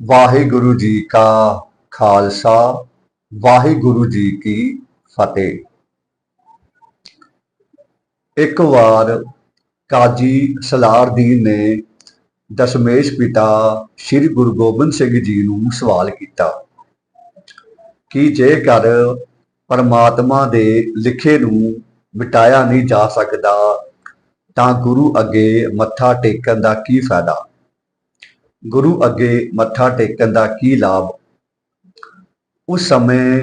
ਵਾਹਿਗੁਰੂ ਜੀ ਕਾ ਖਾਲਸਾ, ਵਾਹਿਗੁਰੂ ਜੀ ਕੀ ਫਤਿਹ। ਇੱਕ ਵਾਰ ਕਾਜੀ ਸਲਾਰਦੀਨ ਨੇ ਦਸ਼ਮੇਸ਼ ਪਿਤਾ ਸ੍ਰੀ ਗੁਰੂ ਗੋਬਿੰਦ ਸਿੰਘ ਜੀ ਨੂੰ ਸਵਾਲ ਕੀਤਾ ਕਿ ਜੇਕਰ ਪਰਮਾਤਮਾ ਦੇ ਲਿਖੇ ਨੂੰ ਮਿਟਾਇਆ ਨਹੀਂ ਜਾ ਸਕਦਾ, ਤਾਂ ਗੁਰੂ ਅੱਗੇ ਮੱਥਾ ਟੇਕਣ ਦਾ ਕੀ ਫਾਇਦਾ? ਗੁਰੂ ਅੱਗੇ ਮੱਥਾ ਟੇਕਣ ਦਾ ਕੀ ਲਾਭ? ਉਸ ਸਮੇਂ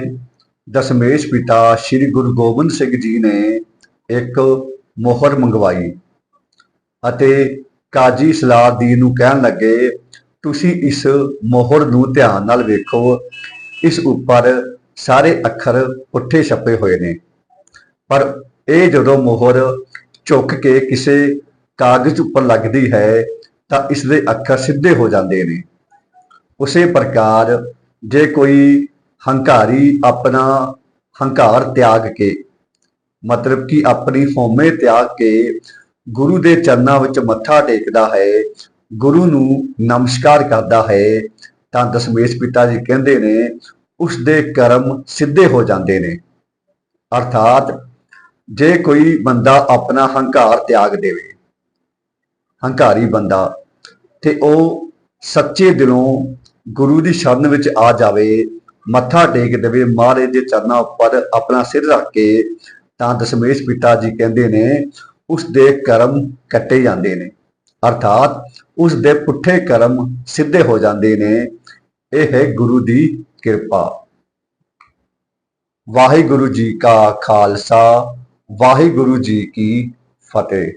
ਦਸ਼ਮੇਸ਼ ਪਿਤਾ ਸ੍ਰੀ ਗੁਰੂ ਗੋਬਿੰਦ ਸਿੰਘ ਜੀ ਨੇ ਇੱਕ ਮੋਹਰ ਮੰਗਵਾਈ ਅਤੇ ਕਾਜੀ ਸਲਾਦੀਨ ਨੂੰ ਕਹਿਣ ਲੱਗੇ, ਤੁਸੀਂ ਇਸ ਮੋਹਰ ਨੂੰ ਧਿਆਨ ਨਾਲ ਵੇਖੋ, ਇਸ ਉੱਪਰ ਸਾਰੇ ਅੱਖਰ ਪੁੱਠੇ ਛਪੇ ਹੋਏ ਨੇ। ਪਰ ਇਹ ਜਦੋਂ ਮੋਹਰ ਝੁੱਕ ਕੇ ਕਿਸੇ ਕਾਗਜ਼ ਉੱਪਰ ਲੱਗਦੀ ਹੈ ਤਾਂ ਇਸ ਦੇ ਅੱਖਰ ਸਿੱਧੇ ਹੋ ਜਾਂਦੇ ਨੇ। ਉਸੇ ਪ੍ਰਕਾਰ ਜੇ ਕੋਈ ਹੰਕਾਰੀ ਆਪਣਾ ਹੰਕਾਰ ਤਿਆਗ ਕੇ, ਮਤਲਬ ਕਿ ਆਪਣੀ ਹਉਮੈ ਤਿਆਗ ਕੇ ਗੁਰੂ ਦੇ ਚਰਨਾਂ ਵਿੱਚ ਮੱਥਾ ਟੇਕਦਾ ਹੈ, ਗੁਰੂ ਨੂੰ ਨਮਸਕਾਰ ਕਰਦਾ ਹੈ, ਤਾਂ ਦਸ਼ਮੇਸ਼ ਪਿਤਾ ਜੀ ਕਹਿੰਦੇ ਨੇ ਉਸ ਦੇ ਕਰਮ ਸਿੱਧੇ ਹੋ ਜਾਂਦੇ ਨੇ। ਅਰਥਾਤ ਜੇ ਕੋਈ ਬੰਦਾ ਆਪਣਾ ਹੰਕਾਰ ਤਿਆਗ ਦੇਵੇ ਹੰਕਾਰੀ ਬੰਦਾ ਤੇ ਉਹ ਸੱਚੇ ਦਿਲੋਂ ਗੁਰੂ ਦੀ ਸ਼ਰਨ ਵਿੱਚ ਆ ਜਾਵੇ, ਮੱਥਾ ਟੇਕ ਦੇਵੇ, ਮਹਾਰਾਜ ਦੇ ਚਰਨਾਂ ਉੱਪਰ ਆਪਣਾ ਸਿਰ ਰੱਖ ਕੇ ਤਾਂ ਦਸ਼ਮੇਸ਼ ਪਿਤਾ ਜੀ ਕਹਿੰਦੇ ਨੇ, ਉਸ ਦੇ ਕਰਮ ਕੱਟੇ ਜਾਂਦੇ ਨੇ। ਅਰਥਾਤ ਉਸ ਦੇ ਪੁੱਠੇ ਕਰਮ ਸਿੱਧੇ ਹੋ ਜਾਂਦੇ ਨੇ। ਇਹ ਹੈ ਗੁਰੂ ਦੀ ਕਿਰਪਾ। ਵਾਹਿਗੁਰੂ ਜੀ ਕਾ ਖਾਲਸਾ, ਵਾਹਿਗੁਰੂ ਜੀ ਕੀ ਫਤਿਹ।